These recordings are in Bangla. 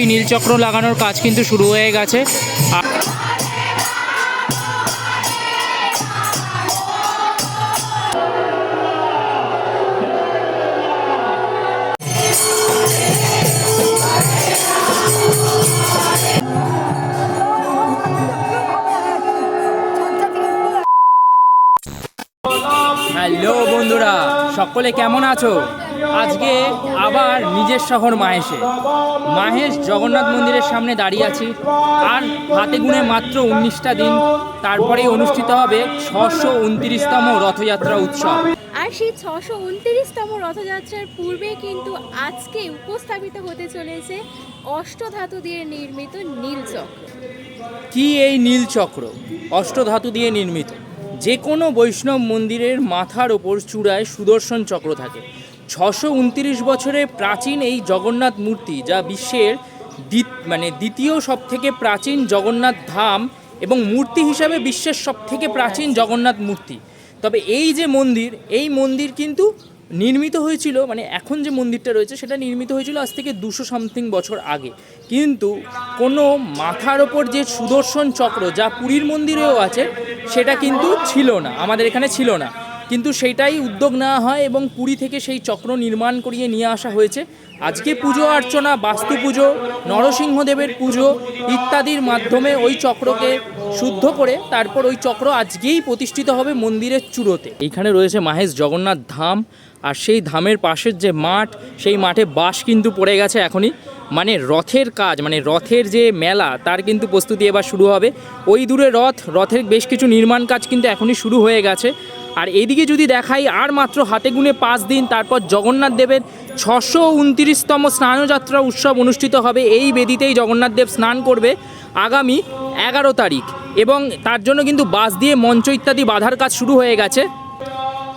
এই নীলচক্র লাগানোর কাজ কিন্তু শুরু হয়ে গেছে। সকলে কেমন আছো? আজকে আবার নিজের শহর মাহেশে। মাহেশ জগন্নাথ মন্দিরের সামনে দাঁড়িয়ে আছি। আর হাতে গুনে মাত্র উনিশটা দিন। তারপরেই অনুষ্ঠিত হবে ছশো উনত্রিশতম রথযাত্রা উৎসব। আর সেই ছশো উনত্রিশতম রথযাত্রার পূর্বে কিন্তু আজকে উপস্থাপিত হতে চলেছে অষ্টধাতু দিয়ে নির্মিত নীলচক্র কি এই নীলচক্র অষ্টধাতু দিয়ে নির্মিত। যে কোনো বৈষ্ণব মন্দিরের মাথার ওপর চূড়ায় সুদর্শন চক্র থাকে। ছশো উনত্রিশ বছরের প্রাচীন এই জগন্নাথ মূর্তি, যা বিশ্বের দ্বিত- মানে দ্বিতীয় সব থেকে প্রাচীন জগন্নাথ ধাম এবং মূর্তি হিসাবে বিশ্বের সব থেকে প্রাচীন জগন্নাথ মূর্তি। তবে এই যে মন্দির, এই মন্দির কিন্তু নির্মিত হয়েছিল মানে এখন যে মন্দিরটা রয়েছে সেটা নির্মিত হয়েছিল আজ থেকে দুশো সামথিং বছর আগে। কিন্তু কোনো মাথার ওপর যে সুদর্শন চক্র যা পুরীর মন্দিরেও আছে, সেটা কিন্তু ছিল না, আমাদের এখানে ছিল না। কিন্তু সেটাই উদ্যোগ নেওয়া হয় এবং পুরী থেকে সেই চক্র নির্মাণ করিয়ে নিয়ে আসা হয়েছে। আজকে পুজো অর্চনা, বাস্তু পুজো, নরসিংহদেবের পুজো ইত্যাদির মাধ্যমে ওই চক্রকে শুদ্ধ করে তারপর ওই চক্র আজকেই প্রতিষ্ঠিত হবে মন্দিরের চূড়োতে। এইখানে রয়েছে মাহেশ জগন্নাথ ধাম আর সেই ধামের পাশের যে মাঠ, সেই মাঠে বাঁশ কিন্তু পড়ে গেছে এখনই। মানে রথের কাজ মানে রথের যে মেলা, তার কিন্তু প্রস্তুতি এবার শুরু হবে। ওই দূরে রথ, রথের বেশ কিছু নির্মাণ কাজ কিন্তু এখনই শুরু হয়ে গেছে। আর এদিকে যদি দেখাই, আর মাত্র হাতে গুনে পাঁচ দিন, তারপর জগন্নাথ দেবের ছশো উনত্রিশতম স্নানযাত্রা উৎসব অনুষ্ঠিত হবে। এই বেদিতেই জগন্নাথ দেব স্নান করবে আগামী এগারো তারিখ। এবং তার জন্য কিন্তু বাস দিয়ে মঞ্চ ইত্যাদি বাধার কাজ শুরু হয়ে গেছে।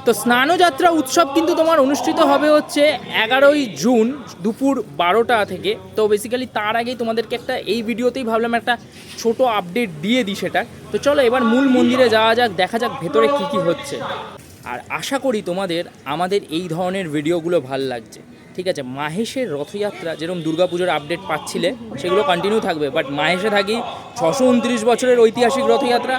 তো স্নানযাত্রা উৎসব কিন্তু তোমার অনুষ্ঠিত হবে হচ্ছে এগারোই জুন দুপুর বারোটা থেকে। তো বেসিক্যালি তার আগেই তোমাদেরকে একটা এই ভিডিওতেই ভাবলাম একটা ছোট আপডেট দিয়ে দিই সেটা। তো চলো এবার মূল মন্দিরে যাওয়া যাক, দেখা যাক ভেতরে কী কী হচ্ছে। আর আশা করি তোমাদের, আমাদের এই ধরনের ভিডিওগুলো ভালো লাগছে। ঠিক আছে, মাহেশের রথযাত্রা যেরকম দুর্গাপুজোর আপডেট পাচ্ছিলে, সেগুলো কন্টিনিউ থাকবে বাট মাহেশে থাকি ছশো উনত্রিশ বছরের ঐতিহাসিক Rathyatra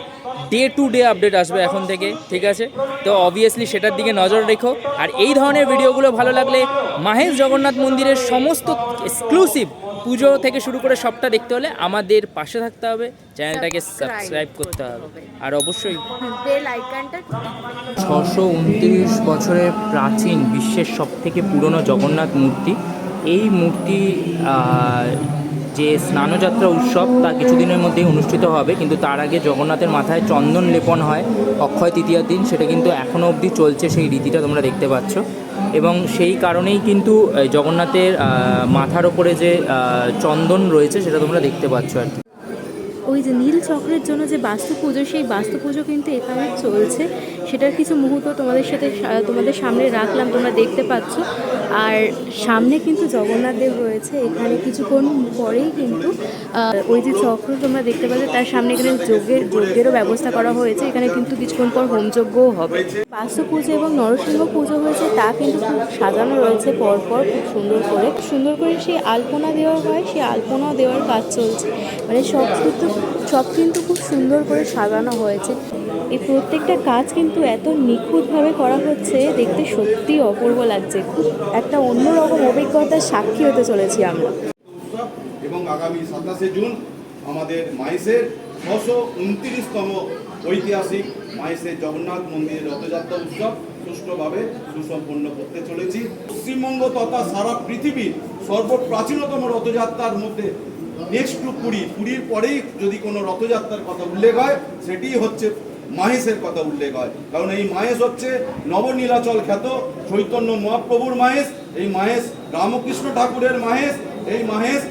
day to day update আসবে এখন থেকে, ঠিক আছে? তো অবভিয়াসলি সেটার দিকে নজর রেখো, আর এই ধরনের ভিডিওগুলো ভালো লাগলে মাহেশ জগন্নাথ মন্দিরের সমস্ত এক্সক্লুসিভ পুজো থেকে শুরু করে সবটা দেখতে হলে আমাদের পাশে থাকতে হবে চ্যানেলটাকে সাবস্ক্রাইব করতে হবে। আর অবশ্যই বেল আইকনটা ছশো উনত্রিশ বছরের প্রাচীন বিশ্বের সব থেকে পুরনো জগন্নাথ মূর্তি। এই মূর্তি যে স্নানযাত্রা উৎসব তা কিছুদিনের মধ্যেই অনুষ্ঠিত হবে, কিন্তু তার আগে জগন্নাথের মাথায় চন্দন লেপন হয়, অক্ষয় তৃতীয়ার দিন। সেটা কিন্তু এখনও অবধি চলছে, সেই রীতিটা তোমরা দেখতে পাচ্ছ। এবং সেই কারণেই কিন্তু জগন্নাথের মাথার ওপরে যে চন্দন রয়েছে, সেটা তোমরা দেখতে পাচ্ছ আর কি। ওই যে নীল চক্রের জন্য যে বাস্তু পুজো সেই বাস্তু পুজো কিন্তু এখানে চলছে। সেটার কিছু মুহূর্ত তোমাদের সাথে তোমাদের সামনে রাখলাম, তোমরা দেখতে পাচ্ছ। আর সামনে কিন্তু জগন্নাথ দেব রয়েছে, এখানে কিছুক্ষণ পরেই কিন্তু ওই যে চক্র তোমরা দেখতে পাচ্ছ, তার সামনে এখানে যজ্ঞের, যজ্ঞেরও ব্যবস্থা করা হয়েছে, এখানে কিন্তু কিছুক্ষণ পর হোমযজ্ঞও হবে। বাস্তু পুজো এবং নরসিংহ পুজো হয়েছে, তা কিন্তু খুব সাজানো রয়েছে পরপর, খুব সুন্দর করে। সুন্দর করে সেই আলপনা দেওয়া হয়, সেই আলপনা দেওয়ার কাজ চলছে। মানে সব কিন্তু সব কিন্তু খুব সুন্দর করে সাজানো হয়েছে। এই প্রত্যেকটা কাজ কিন্তু এত নিখুঁতভাবে করা হচ্ছে, দেখতে সত্যি অপূর্ব লাগছে। খুব একটা অন্যরকম অভিজ্ঞতার সাক্ষী হতে চলেছি আমরা। এবং আগামী সাতাশে জুন আমাদের মাইসের ছশো উনত্রিশতম ঐতিহাসিক মাইসের জগন্নাথ মন্দিরের রথযাত্রা উৎসব সুষ্ঠুভাবে সুসম্পন্ন করতে চলেছি। পশ্চিমবঙ্গ তথা সারা পৃথিবীর সর্বপ্রাচীনতম রথযাত্রার মধ্যে নেক্সট টু পুরী। পুরীর পরেই যদি কোনো রথযাত্রার কথা উল্লেখ হয়, সেটিই হচ্ছে মাহেশের কথা উল্লেখ হয়। কারণ এই মাহেশ হচ্ছে নবনীলাচল খ্যাত চৈতন্য মহাপ্রভুর মাহেশ, এই মাহেশ রামকৃষ্ণ ঠাকুরের মাহেশ, এই মাহেশ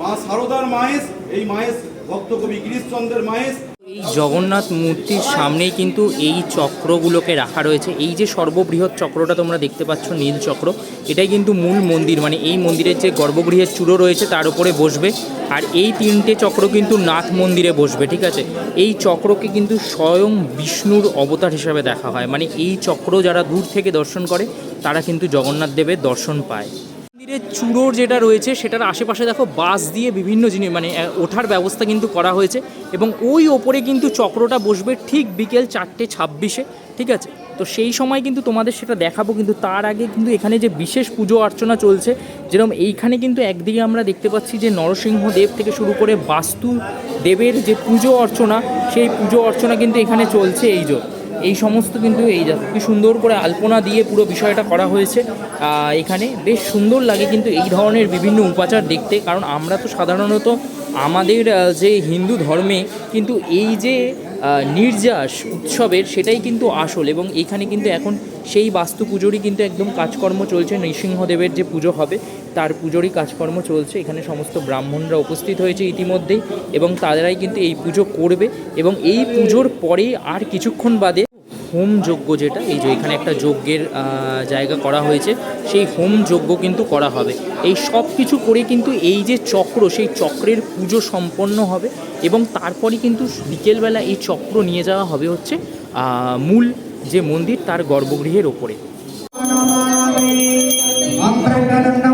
মা সারদার মাহেশ, এই মাহেশ ভক্তকবি গিরিশচন্দ্রের মাহেশ এই জগন্নাথ মূর্তির সামনেই কিন্তু এই চক্রগুলোকে রাখা রয়েছে। এই যে সর্ববৃহৎ চক্রটা তোমরা দেখতে পাচ্ছ, নীল চক্র, এটাই কিন্তু মূল মন্দির। মানে এই মন্দিরের যে গর্ভগৃহের চূড়ো রয়েছে, তার উপরে বসবে। আর এই তিনটে চক্র কিন্তু নাথ মন্দিরে বসবে, ঠিক আছে? এই চক্রকে কিন্তু স্বয়ং বিষ্ণুর অবতার হিসাবে দেখা হয়। মানে এই চক্র যারা দূর থেকে দর্শন করে, তারা কিন্তু জগন্নাথ দেবের দর্শন পায়। যে চূড়োর যেটা রয়েছে, সেটার আশেপাশে দেখো বাস দিয়ে বিভিন্ন জিনিস মানে ওঠার ব্যবস্থা কিন্তু করা হয়েছে এবং ওই ওপরে কিন্তু চক্রটা বসবে ঠিক বিকেল চারটে ছাব্বিশে, ঠিক আছে? তো সেই সময় কিন্তু তোমাদের সেটা দেখাবো, কিন্তু তার আগে কিন্তু এখানে যে বিশেষ পুজো অর্চনা চলছে, যেরকম এইখানে কিন্তু একদিকে আমরা দেখতে পাচ্ছি যে নরসিংহ দেব থেকে শুরু করে বাস্তু দেবের যে পুজো অর্চনা, সেই পুজো অর্চনা কিন্তু এখানে চলছে এই যে এই সমস্ত কিন্তু এই কি সুন্দর করে আলপনা দিয়ে পুরো বিষয়টা করা হয়েছে। এখানে বেশ সুন্দর লাগে কিন্তু এই ধরনের বিভিন্ন উপাচার দেখতে। কারণ আমরা তো সাধারণত আমাদের যে হিন্দু ধর্মে কিন্তু এই যে নির্যাস উৎসবের সেটাই কিন্তু আসল এবং এখানে কিন্তু এখন সেই বাস্তু পুজোরই কিন্তু একদম কাজকর্ম চলছে। নৃসিংহদেবের যে পুজো হবে, তার পুজোরই কাজকর্ম চলছে। এখানে সমস্ত ব্রাহ্মণরা উপস্থিত হয়েছে ইতিমধ্যেই এবং তাদেরাই কিন্তু এই পুজো করবে এবং এই পুজোর পরেই আর কিছুক্ষণ বাদে হোম যজ্ঞ যেটা এই যে এখানে একটা যজ্ঞের আহ, জায়গা করা হয়েছে সেই হোম যজ্ঞ কিন্তু করা হবে এই সব কিছু করে কিন্তু এই যে চক্র সেই চক্রের পুজো সম্পন্ন হবে এবং তারপরে কিন্তু বিকেলবেলা এই চক্র নিয়ে যাওয়া হবে হচ্ছে আহ, মূল যে মন্দির তার গর্ভগৃহের ওপরে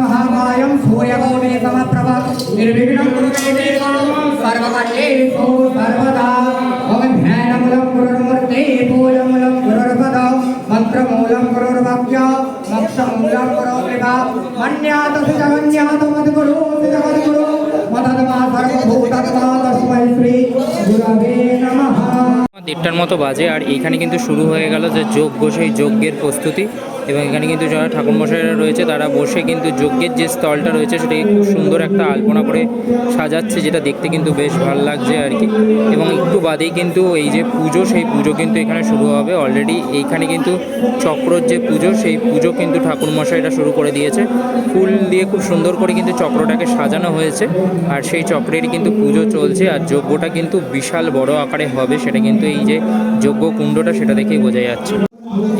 महाकायं सूर्यकोटि समप्रभ निर्विघ्नं कुरुते देवं सर्वकार्येषु सर्वदा మంత్రమూలం గురుర్ వాక్య మోక్షమూలం గురో కృప మన్యాతసు జగన్యాత మది గురు జగద్గురు మదద్మా సర్వభూతత్మా తస్మై శ్రీ గురవే দেড়টার মতো বাজে আর এইখানে কিন্তু শুরু হয়ে গেল যে যজ্ঞ সেই যজ্ঞের প্রস্তুতি। এবং এখানে কিন্তু যারা ঠাকুরমশাইরা রয়েছে, তারা বসে কিন্তু যজ্ঞের যে স্থলটা রয়েছে, সেটাকে খুব সুন্দর একটা আলপনা করে সাজাচ্ছে, যেটা দেখতে কিন্তু বেশ ভালো লাগছে আর কি। এবং একটু বাদেই কিন্তু এই যে পুজো, সেই পুজো কিন্তু এখানে শুরু হবে। অলরেডি এইখানে কিন্তু চক্রর যে পুজো, সেই পুজো কিন্তু ঠাকুরমশাইরা শুরু করে দিয়েছে। ফুল দিয়ে খুব সুন্দর করে কিন্তু চক্রটাকে সাজানো হয়েছে। আর সেই চক্রেরই কিন্তু পুজো চলছে, আর যজ্ঞটা কিন্তু বিশাল বড় আকারে হবে, সেটা কিন্তু এই যে যজ্ঞ কুণ্ডটা সেটা দেখেই বোঝা যাচ্ছে।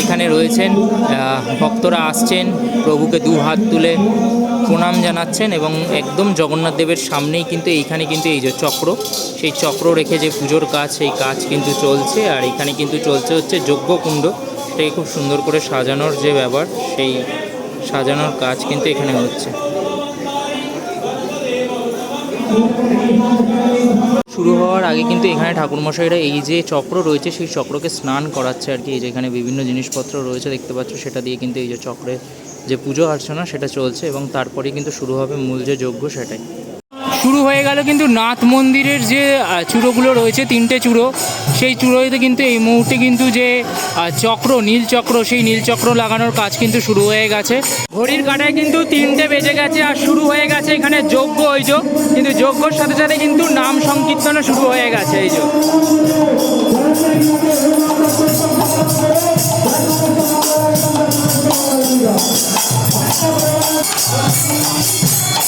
এখানে রয়েছেন ভক্তরা আসছেন, প্রভুকে দু হাত তুলে প্রণাম জানাচ্ছেন এবং একদম জগন্নাথ দেবের সামনেই কিন্তু এইখানে কিন্তু এই যে চক্র, সেই চক্র রেখে যে পুজোর কাজ, সেই কাজ কিন্তু চলছে আর এখানে কিন্তু চলছে হচ্ছে যজ্ঞকুণ্ড সেটাকে খুব সুন্দর করে সাজানোর যে ব্যাপার সেই সাজানোর কাজ কিন্তু এখানে হচ্ছে। শুরু হওয়ার আগে কিন্তু এখানে ঠাকুরমশাইরা এই যে চক্র রয়েছে, সেই চক্রকে স্নান করাচ্ছে আর কি। এই যে এখানে বিভিন্ন জিনিসপত্র রয়েছে, দেখতে পাচ্ছ সেটা দিয়ে কিন্তু এই যে চক্রে যে পুজো অর্চনা সেটা চলছে এবং তারপরেই কিন্তু শুরু হবে মূল যে যজ্ঞ সেটাই। শুরু হয়ে গেল কিন্তু নাথ মন্দিরের যে চূড়োগুলো রয়েছে, তিনটে চূড়ো, সেই চূড়োতে কিন্তু এই মুহূর্তে কিন্তু যে চক্র, নীল চক্র, সেই নীল চক্র লাগানোর কাজ কিন্তু শুরু হয়ে গেছে। ঘড়ির কাটায় কিন্তু তিনটে বেজে গেছে আর শুরু হয়ে গেছে এখানে যজ্ঞ ওই যে। কিন্তু যজ্ঞর সাথে সাথে কিন্তু নাম সংকীর্তনও শুরু হয়ে গেছে, এই যোগ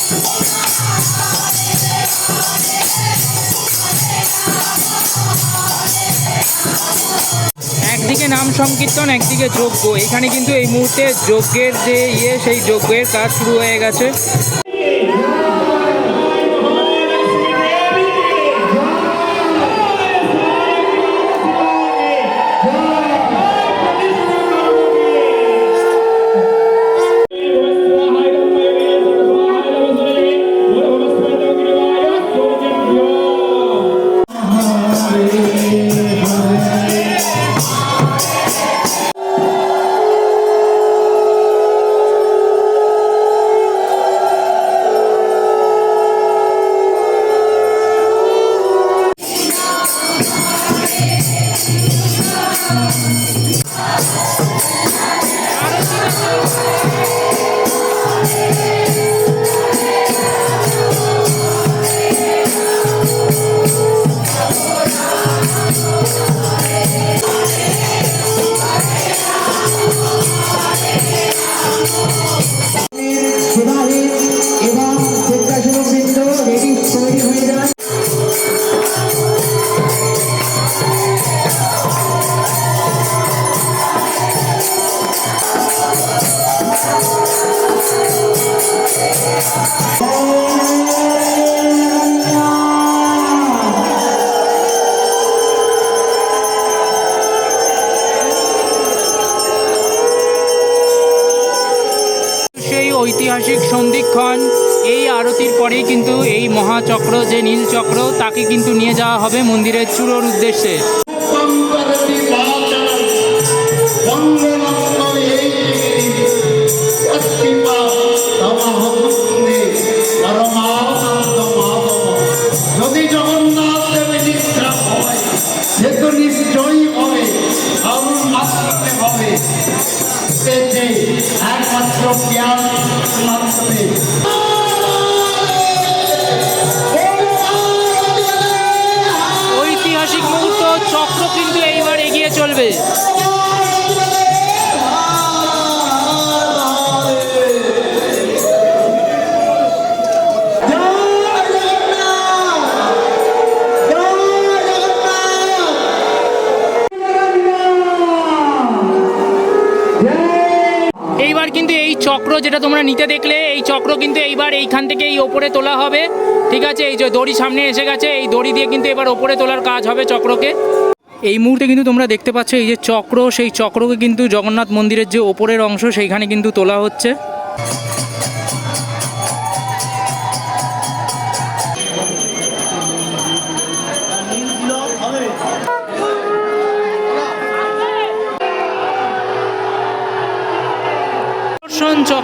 একদিকে নাম সংকীর্তন একদিকে যজ্ঞ এখানে কিন্তু এই মুহূর্তে যজ্ঞের যে ইয়ে সেই যজ্ঞের কাজ শুরু হয়ে গেছে। আরতির পরেই কিন্তু এই মহাচক্র, যে নীল চক্র, তাকে কিন্তু নিয়ে যাওয়া হবে মন্দিরের চূড়োর উদ্দেশ্যে। যদি যে একমাত্র জ্ঞান মাধ্যমে ঐতিহাসিক মুহূর্ত চক্র কিন্তু এইবার এগিয়ে চলবে। চক্র যেটা তোমরা নিতে দেখলে, এই চক্র কিন্তু এইবার এইখান থেকে এই ওপরে তোলা হবে। ঠিক আছে? এই যে দড়ি সামনে এসে গেছে, এই দড়ি দিয়ে কিন্তু এবার ওপরে তোলার কাজ হবে চক্রকে। এই মুহূর্তে কিন্তু তোমরা দেখতে পাচ্ছ, এই যে চক্র, সেই চক্রকে কিন্তু জগন্নাথ মন্দিরের যে ওপরের অংশ, সেইখানে কিন্তু তোলা হচ্ছে।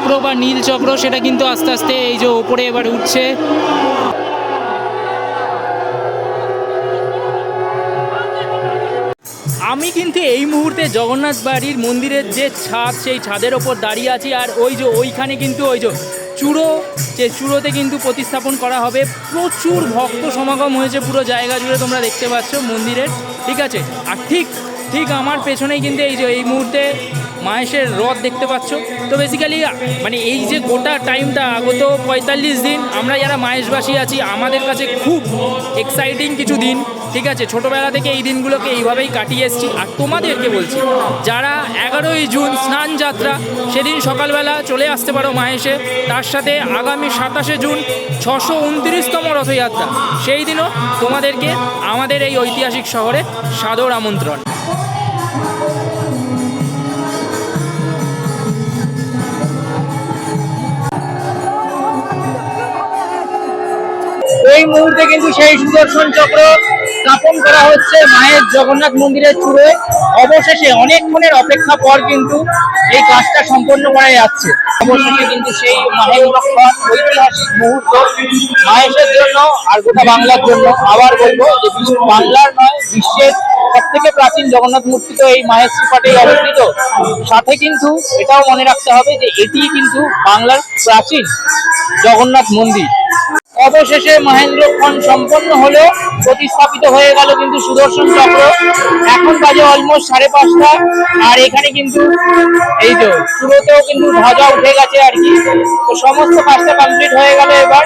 চক্র বা নীল চক্র, সেটা কিন্তু আস্তে আস্তে এই যে ওপরে এবার উঠছে। আমি কিন্তু এই মুহূর্তে জগন্নাথ বাড়ির মন্দিরের যে ছাদ, সেই ছাদের ওপর দাঁড়িয়ে আছি, আর ওই যে ওইখানে কিন্তু ওই যে চূড়ো, যে চূড়োতে কিন্তু প্রতিস্থাপন করা হবে। প্রচুর ভক্ত সমাগম হয়েছে পুরো জায়গা জুড়ে, তোমরা দেখতে পাচ্ছ মন্দিরের, ঠিক আছে? আর ঠিক ঠিক আমার পেছনেই কিন্তু এই যে এই মুহূর্তে মাহেশের রথ দেখতে পাচ্ছ। তো বেসিক্যালি মানে এই যে গোটা টাইমটা আগত পঁয়তাল্লিশ দিন আমরা যারা মাহেশবাসী আছি, আমাদের কাছে খুব এক্সাইটিং কিছু দিন, ঠিক আছে? ছোটোবেলা থেকে এই দিনগুলোকে এইভাবেই কাটিয়ে এসেছি। আর তোমাদেরকে বলছি, যারা এগারোই জুন স্নান যাত্রা, সেদিন সকালবেলা চলে আসতে পারো মাহেশে তার সাথে আগামী সাতাশে জুন ছশো উনত্রিশতম রথযাত্রা। সেই দিনও তোমাদেরকে আমাদের এই ঐতিহাসিক শহরে সাদর আমন্ত্রণ। এই মুহূর্তে কিন্তু সেই সুদর্শন চক্র স্থাপন করা হচ্ছে মায়ের জগন্নাথ মন্দিরের চূড়ে অবশেষে অনেকক্ষণের অপেক্ষা পর কিন্তু এই কাজটা সম্পন্ন করা যাচ্ছে। অবশেষে কিন্তু সেই লক্ষণ ঐতিহাসিক মুহূর্ত মাহেশের জন্য আর গোটা বাংলার জন্য আবার বলব যে শুধু বাংলার নয়, বিশ্বের সব থেকে প্রাচীন জগন্নাথ মূর্তি তো এই মাহেশ শ্রীপাটেই অবস্থিত। সাথে কিন্তু এটাও মনে রাখতে হবে যে এটি কিন্তু বাংলার প্রাচীন জগন্নাথ মন্দির। অবশেষে মহেন্দ্রক্ষণ সম্পন্ন হলো প্রতিস্থাপিত হয়ে গেল কিন্তু সুদর্শন চক্র। এখন বাজে অলমোস্ট সাড়ে পাঁচটা। আর এখানে কিন্তু এই তো শুরুতেও কিন্তু ধ্বজা উঠে গেছে আর কি। তো সমস্ত কাজটা কমপ্লিট হয়ে গেল এবার।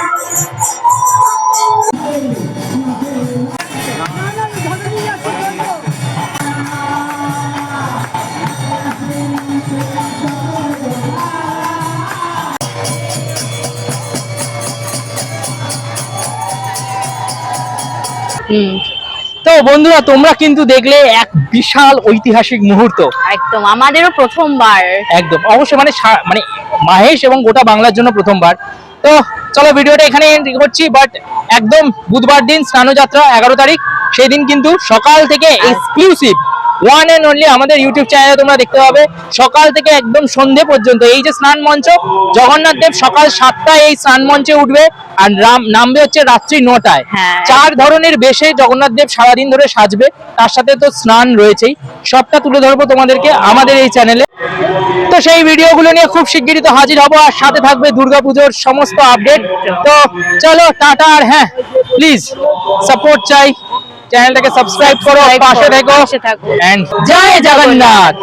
তো বন্ধুরা তোমরা কিন্তু দেখলে এক বিশাল ঐতিহাসিক মুহূর্ত। একদম আমাদেরও প্রথমবার। একদম অবশ্যই মানে মানে মাহেশ এবং গোটা বাংলার জন্য প্রথমবার। তো চলো ভিডিওটা এখানে এন্ড করছি বাট একদম বুধবার দিন স্নানযাত্রা এগারো তারিখ সেই দিন কিন্তু সকাল থেকে এক্সক্লুসিভ ওয়ান অ্যান্ড অনলি আমাদের ইউটিউব চ্যানেলে তোমরা দেখতে পাবে। সকাল থেকে একদম সন্ধে পর্যন্ত। এই যে স্নান মঞ্চ জগন্নাথ দেব সকাল সাতটায় এই স্নান মঞ্চে উঠবে আর নামবে হচ্ছে রাত্রি নটায়। হ্যাঁ। চার ধরনের বেশে জগন্নাথ দেব সারাদিন ধরে সাজবে। তার সাথে তো স্নান রয়েছেই। সবটা তুলে ধরবো তোমাদেরকে আমাদের এই চ্যানেলে তো সেই ভিডিওগুলো নিয়ে খুব শিগগিরই তো হাজির হব। আর সাথে থাকবে দুর্গাপুজোর সমস্ত আপডেট তো চলো টাটা আর হ্যাঁ প্লিজ সাপোর্ট চাই। চ্যানেলটাকে সাবস্ক্রাইব করো পাশে থেকো পাশে থাকো। এন্ড জয় জগন্নাথ